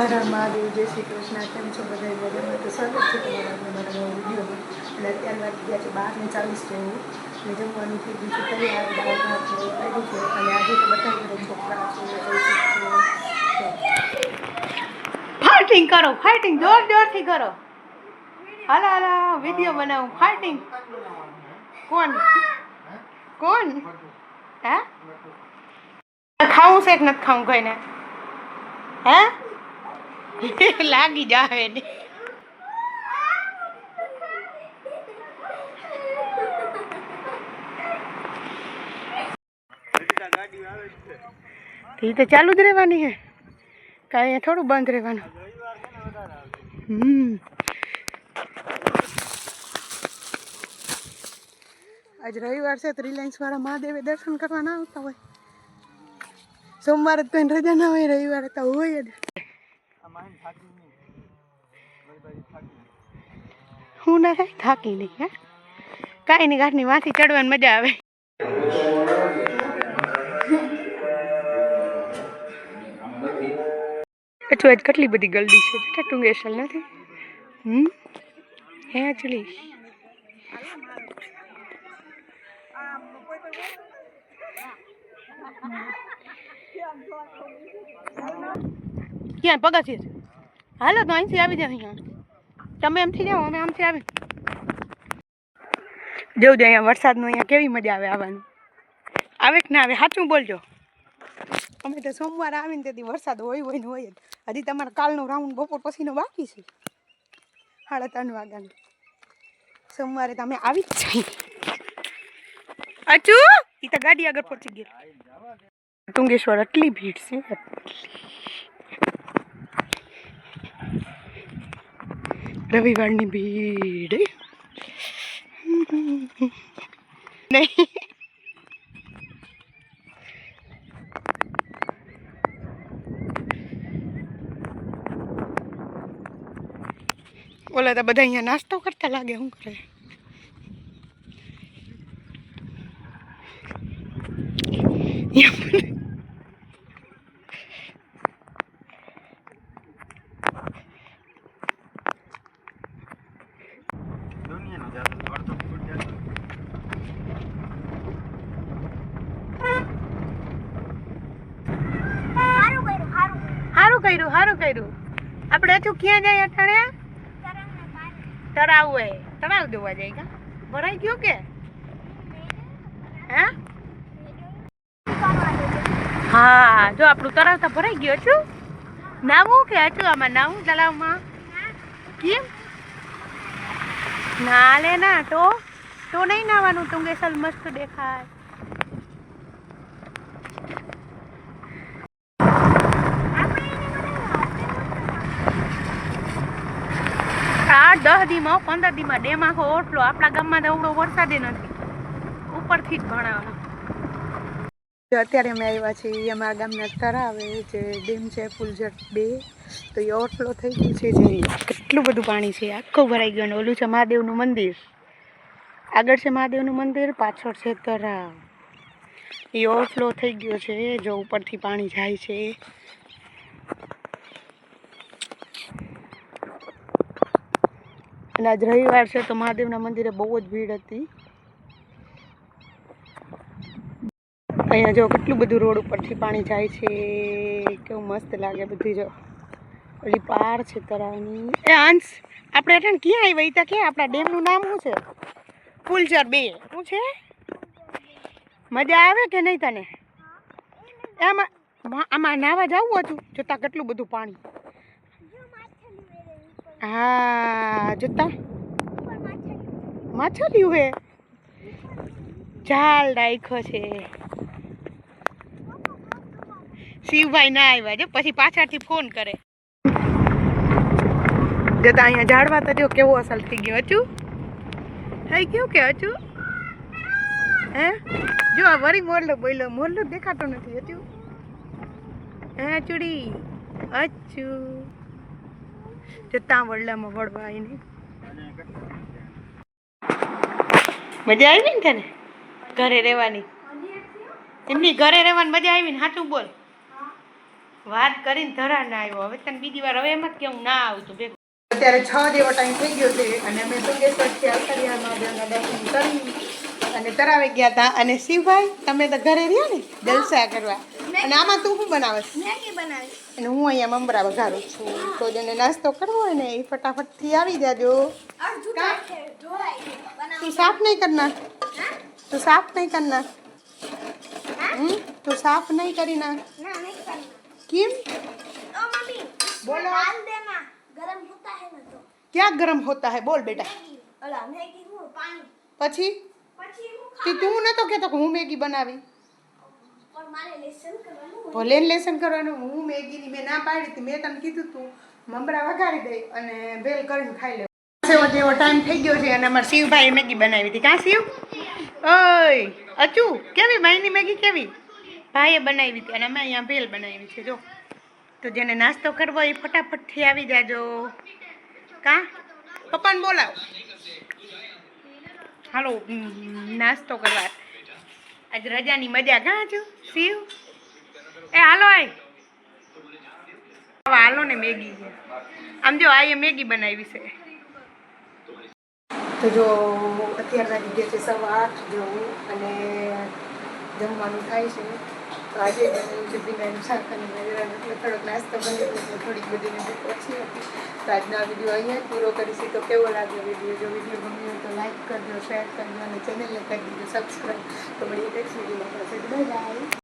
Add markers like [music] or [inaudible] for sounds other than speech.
હર મહાદેવ, જય શ્રી કૃષ્ણ, કેમ છો બધા બધા તો સ્વાગત છે તમારા મારા નવો વિડીયોમાં અને અત્યારે વાગી ગયા છે બારને ચાલીસ જેવું અને જમવાનું થઈ ગયું છે, તૈયાર, દાળ, ભાત, ને છે. અને આજે તો બધા બધા છોકરા છે ફાઇટિંગ કરો ફાઇટિંગ જોર જોરથી કરો. હાલા હાલા, વીડિયો બનાવું. ફાઇટિંગ કોણ? કોણ? હે? ખાવું છે કે નથી ખાવું કોઈને? હે? [laughs] લાગી જાવે ને. એ તો ચાલુ જ રહેવાની હે. કાંઈ અહીંયા થોડું બંધ રહેવાનું. હમ. આજ રવિવાર છે તો રિલાયન્સ વાળા મહાદેવે દર્શન કરવા ના આવતા હોય. સોમવારે તો કોઈને રજા ના હોય, રવિવારે તો હોય જ. હું ના થાય? થાકી નહીં, હે? કાંઈ નહીં ઘાટની માથી ચડવાની મજા આવે. અચ્છા આજ કેટલી બધી ગલડી છે, બેટા ટુંગેશલ નથી? હમ? હે, ચલી. ક્યાં પગથિયે હાલો, તો અહીંથી આવી જાવ અહીંયા. તમે એમથી જાઓ, અમે આમથી આવી. જોઉં જો અહીંયા વરસાદનું અહીંયા કેવી મજા આવે આવવાની. આવે કે ના આવે? સાચું બોલજો. અમે તો સોમવારે આવીને તેથી વરસાદ હોય હોય ને હોય જ. હજી તમારે કાલનો રાઉન્ડ બપોર પછીનો બાકી છે. સાડા ત્રણ વાગ્યાનો. સોમવારે તમે આવી જ જાય અચુ એ તો ગાડી આગળ પહોંચી ગઈ. તુંગેશ્વર, આટલી ભીડ છે? રવિવારની ભીડ. નહીં. ઓલા તો બધા અહીંયા નાસ્તો કરતા લાગે શું કરે? અહીંયા સારું કર્યું સારું કર્યું. આપણે હજુ ક્યાં જાય અટાણે તળાવ હોય તળાવ જોવા જાય કા? ભરાઈ ગયો કે? હે? હા, જો આપણું તળાવ તો ભરાઈ ગયો છું નાવું કે હજુ આમાં નાવું તળાવમાં? કેમ? ના, લે ના, તો? તો નહીં નાવાનું તુંગેસલ મસ્ત દેખાય. દસ દીમાં પંદર દીમાં ડેમ આખો ઓટલો આપણા ગામમાં તો એવડો વરસાદે નથી. ઉપરથી જ ભણાવવાનો. અત્યારે અમે આવ્યા છીએ અમારા ગામના તરાવે જે ડેમ છે ફૂલઝર બે. તો એ ઓવરફ્લો થઈ ગયું છે જે કેટલું બધું પાણી છે. આખું ભરાઈ ગયું ઓલું છે મહાદેવનું મંદિર. આગળ છે મહાદેવનું મંદિર, પાછળ છે તરાવ એ ઓવરફ્લો થઈ ગયો છે, જો ઉપરથી પાણી જાય છે. અને આજ રવિવાર છે તો મહાદેવના મંદિરે બહુ જ ભીડ હતી. અહીંયા જો કેટલું બધું રોડ ઉપરથી પાણી જાય છે. કેવું મસ્ત લાગે બધી જો. ઓલી પાર છે તળાવની એ અંશ, આપણે અઠાણ ક્યાં આવ્યા? ઈ ક્યાં? આપણા ડેમનું નામ શું છે? ફૂલચર બે. શું છે? મજા આવે કે નહીં તને? એમાં, આમાં નાવા જવું હતું? જોતા કેટલું બધું પાણી. હા જોતા માછલીયું હે? ઝાલ રાખ્યો છે. શિવભાઈ ના આવ્યા જો પછી પાછળથી ફોન કરે. જતા અહીંયા ઝાડવા તો જો કેવો અસલ થઈ ગયો હજુ? થઈ ગયું કે હજુ? હે? જો આ વરી મોરલો બોલ્યો મોરલો દેખાતો નથી હજુ? હે ચૂડી? અચ્છું જતા વડલામાં વળવા આવીને. મજા આવી ને તને? ઘરે રહેવાની? એમની ઘરે રહેવાની મજા આવી ને સાચું બોલ. વાત કરીને ધરા ના આવ્યો. હવે તને બીજી વાર હવે એમ જ કે હું ના આવતું ભેગું. અત્યારે છ જેવો ટાઈમ થઈ ગયો છે અને અમે સુગેશ્વરથી અખરિયામાં દર્શન કરી અને તરાવે ગયા હતા. અને શિવભાઈ તમે તો ઘરે રહ્યા ને? જલસા કરવા. અને આમાં તું શું બનાવે અને હું અહીંયા મમરા વઘારું છું તો જેને નાસ્તો કરવો હોય ને એ ફટાફટથી આવી જાજો તું સાફ નહીં કરના તું સાફ નહીં કરના હમ તું સાફ નહીં કરી ના કેમ બોલો क्या गर्म होता है बोल बेटा પછી તું નતો કેતો હું મેગી બનાવી પણ લેસન કરવાનું હું મેગીની મેં ના પાડી હતી, મેં તને કીધું તું, મમરા વઘારી દઈ અને ભેલ કરીને ખાઈ લેવું જેવો ટાઈમ થઈ ગયો છે અને અમારા શિવભાઈ મેગી બનાવી હતી. કાં શિવ? ઓય અચુ કેવી? ભાઈની મેગી કેવી? ભાઈએ બનાવી હતી અને અમે અહીંયા ભેલ બનાવી છે, જો. તો જેને નાસ્તો કરવો એ ફટાફટથી આવી જાજો. કાં? પપ્પાને બોલાવો. હાલો નાસ્તો કરવા. આજ રજાની મજા કાં છું? શિવ? એ હાલો આય. હાલો ને મેગી છે. આમ જો, આ મેગી બનાવી છે. તો જો, અત્યારના ગયા છે સવા આઠ જેવું અને જમવાનું થાય છે. તો આજે બનાવ્યું છે ભીનાનું શાક થોડોક નાસ્તો બનાવ્યો એટલે થોડીક બધી નજીક ઓછી હતી. તો આજનો વીડિયો અહીંયા પૂરો કરીશું. તો કેવો લાગ્યો વીડિયો જો વીડિયો ગમ્યો તો લાઈક કરજો શેર કરજો અને ચેનલને કરી દીધો સબસ્ક્રાઈબ તો મળીએ નેક્સ્ટ વિડીયોમાં પાસે બાય બાય.